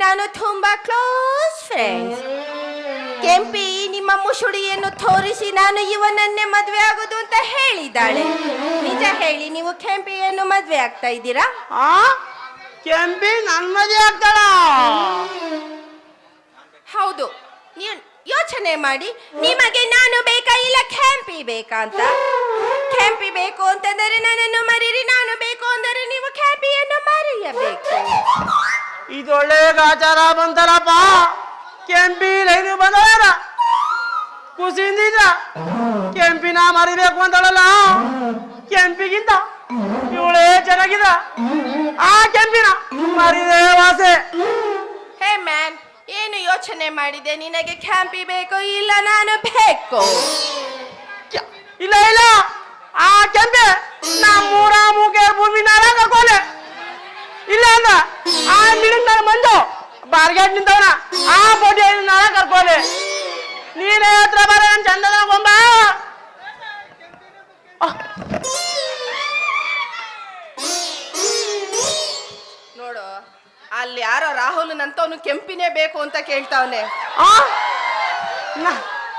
ನಾನು ತುಂಬಾ close friends Kempi ನಿಮ್ಮ ಮುಸುಡಿಯನ್ನು ತೋರಿಸಿ ನಾನು ಇವನನ್ನೇ ಮದುವೆ ಆಗೋದು ಅಂತ ಹೇಳಿದ್ದಾಳೆ ನಿಜ ಹೇಳಿ ನೀವು ಕೆಂಪಿಯನ್ನು ಮದುವೆ ಆಗ್ತಾ ಇದ್ದೀರಾ ಆ ಕೆಂಪಿ ನನ್ ಮದುವೆ ಆಗ್ತಾಳ ಹೌದು ನೀವು ಯೋಚನೆ ಮಾಡಿ. ನಿಮಗೆ ನಾನು ಬೇಕಾ ಇಲ್ಲ ಕೆಂಪಿ ಬೇಕಾ ಅಂತ? ಕೆಂಪಿ ಬೇಕು ಅಂತಂದರೆ ನನ್ನನ್ನು ಮರೀರಿ ನಾನು ಬೇಕು ಅಂದರೆ ನೀವು ಕೆಂಪಿಯನ್ನು ಮರೆಯಬೇಕು ಇದೊಳ್ಳೆ ಗಾಚಾರ ಬಂತಲಪ್ಪ ಕೆಂಪಿ ಲೈನು ಬಂದಳ ಖುಷಿಯಿಂದ ಕೆಂಪಿನ ಮರಿಬೇಕು ಅಂತಳಲ್ಲ ಕೆಂಪಿಗಿಂತ ಇವಳೇ ಚೆನ್ನಾಗಿದ. ಆ ಕೆಂಪಿನ ಮರಿದೇ ವಾಸೆ. ಹೇ ಮ್ಯಾನ್ ಏನು ಯೋಚನೆ ಮಾಡಿದೆ? ನಿನಗೆ ಕ್ಯಾಂಪಿ ಬೇಕೋ ಇಲ್ಲ ನಾನು ಬೇಕು ಕ್ಯ- ಇಲ್ಲ ಇಲ್ಲ ಆ ಕೆಂಪೆ ನಮ್ಮೂರ ಮೂಕೆ ಭೂಮಿ ನಾಳ ಕರ್ಕೋಲೆ ಇಲ್ಲ ಅಂದ ಆ ಮಿಡಿಗ್ ನನ್ನ ಮಂಜು ಬಾರ್ಗೇಟ್ ನಿಂತವನ ಆ ಬೋಟಿ ನಾನ ಕರ್ಕೋಲೆ ನೀನೇ ಹತ್ರ ಬರ ನನ್ ಚಂದದ ಗೊಂಬ ನೋಡು ಅಲ್ಲಿ ಯಾರೋ ರಾಹುಲ್ ನಂತವನು ಕೆಂಪಿನೇ ಬೇಕು ಅಂತ ಕೇಳ್ತಾವನೆ?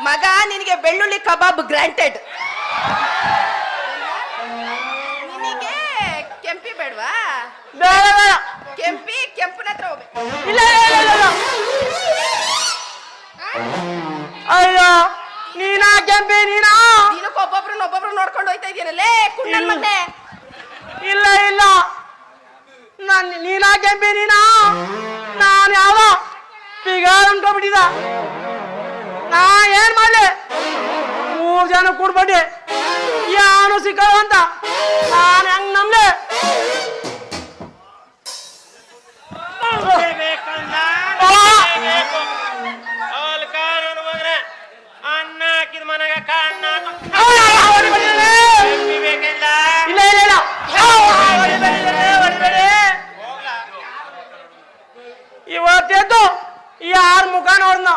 ಮಗ ನಿನಗೆ ಬೆಳ್ಳುಳ್ಳಿ ಕಬಾಬ್ ಗ್ರಾಂಟೆಡ್. ನಿನಗೆ ಕೆಂಪಿ ಬೇಡವಾ? ಬೇಡ ಬೇಡ. ಕೆಂಪಿ ಕೆಂಪನ ಹತ್ರ ಹೋಗ್ಬೇಕು ಇಲ್ಲ ಇಲ್ಲ ಇಲ್ಲ, ಇಲ್ಲ ಅಯ್ಯೋ ನೀನಾ ಕೆಂಪಿ ನೀನಾ ದಿನಕ್ಕೆ ಒಬ್ಬೊಬ್ರನ್ನ ಒಬ್ಬೊಬ್ರು ನೋಡ್ಕೊಂಡು ಹೋಯ್ತಾ ಇದೀನಲ್ಲೇ ಕುಣ್ಣನ್ ಇಲ್ಲ. ಇಲ್ಲ ಇಲ್ಲ ನಾನು ನೀನಾ ಕೆಂಪಿ ನೀನಾ ನಾನು ಯಾವ ಪಿಗಾರ್ ಅನ್ಕೊಂಡ್ಬಿಟ್ಟಿದ ನಾ ಏನ್ ಮಾಡ್ಲಿ ಮೂರ್ ಜನ ಕೂಡ್ಬಿಟ್ಟೆ ಯಾನು ಸಿಕ್ಕಲ್ಲ ಅಂತ ಯಾರ ಮುಖ ನೋಡ್ದ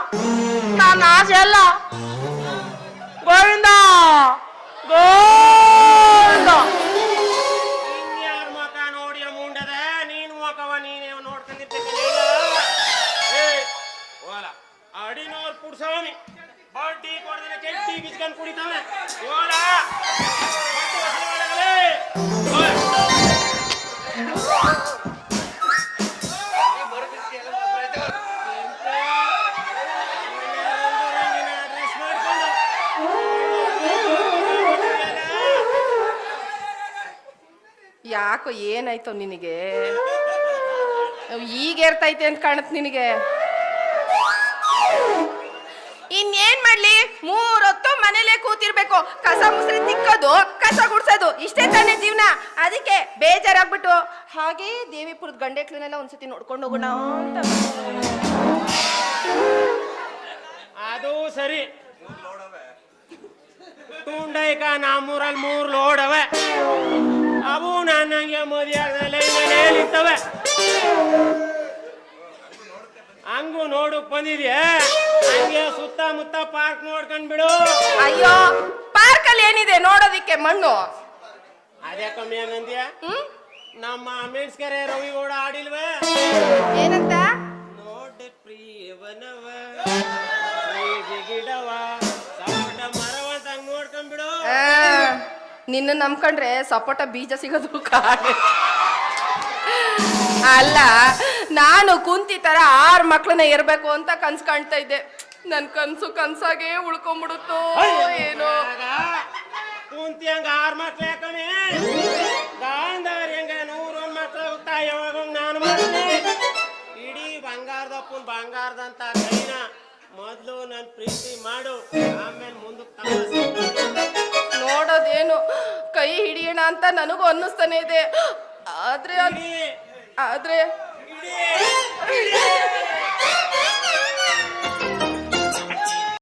ನನ್ನ ಆಸೆ ಅಲ್ಲ ಗೋವಿಂದ ಯಾಕೋ ಏನಾಯ್ತು ನಿನಗೆ? ಈಗ ಏರ್ತೈತೆ ಅಂತ ಕಾಣತ್ ನಿನಗೆ. ಇನ್ನೇನ್ ಮಾಡ್ಲಿ? ಮೂರೊತ್ತು ಮನೇಲೆ ಕೂತಿರ್ಬೇಕು. ಕಸ ಮುಸ್ರಿ ತಿಕ್ಕೋದು, ಕಸ ಗುಡ್ಸೋದು, ಇಷ್ಟೇ ತಾನೇ ಜೀವನ. ಅದಕ್ಕೆ ಬೇಜಾರಾಗ್ಬಿಟ್ಟು. ಹಾಗೆ ದೇವಿಪುರದ ಗಂಡೆಕ್ಳನ್ನೆಲ್ಲ ಒಂದ್ಸತಿ ನೋಡ್ಕೊಂಡು ಹೋಗೋಣ ಅಂತ ಅದು ಸರಿ. ತುಂಡೈಕ ನಮ್ಮೂರಲ್ಲಿ ಮೂರ್ ಲೋಡವೇ ನನ್ನಂಗೆ ಮೋದಿ ಆಗದಲ್ಲೇ ನಿಂತವೆ ಹಂಗು ನೋಡಕ್ ಬಂದಿದ್ಯಾ? ಹಂಗೆ ಸುತ್ತಮುತ್ತ ಪಾರ್ಕ್ ನೋಡ್ಕೊಂಡ್ ಬಿಡು. ಅಯ್ಯೋ ಪಾರ್ಕಲ್ಲಿ ಏನಿದೆ ನೋಡೋದಿಕ್ಕೆ ಮಣ್ಣು? ಅದೇ ಕಮ್ಮಿ ಏನಂದ್ಯ ನಮ್ಮ ನಮ್ಮ ರವಿ ಓಡ ಆಡಿಲ್ವೇ? ಏನಂತ? ನೋಡ್ ಪ್ರಿಯವನವ ಗಿಡವ. ನಿನ್ನ ನಂಬ್ಕೊಂಡ್ರೆ ಸಪೋಟ ಬೀಜ ಸಿಗೋದು ಕಾಡು ಅಲ್ಲ, ನಾನು ಕುಂತಿ ತರ ಆರು ಮಕ್ಳನ್ನ ಇರ್ಬೇಕು ಅಂತ ಕನ್ಸ್ ಕಾಣ್ತಾ ಇದ್ದೆ. ನನ್ ಕನ್ಸು ಕನ್ಸಾಗೆ ಉಳ್ಕೊಂಡ್ಬಿಡುತ್ತೋ ಏನೋ. ಕುಂತಿ ಹಂಗ ಆರು ಮಕ್ಳು ಯಾಕಣೆ ಗಾಂಧಾರಿ ಹಂಗ ನೂರು ಮಕ್ಳು ಯಾವಾಗ ನಾನು ಇಡೀ ಬಂಗಾರದಪ್ಪನ್ ಬಂಗಾರದಂತ ಕೈನ ಮೊದ್ಲು ನನ್ ಪ್ರೀತಿ ಮಾಡು. ಆಮೇಲೆ ಮುಂದಕ್ಕೆ ನೋಡೋದೇನು ಕೈ ಹಿಡಿಯೋಣ ಅಂತ ನನಗೂ ಅನ್ನಿಸ್ತಾನೆ ಇದೆ. ಆದ್ರೆ ಆದ್ರೆ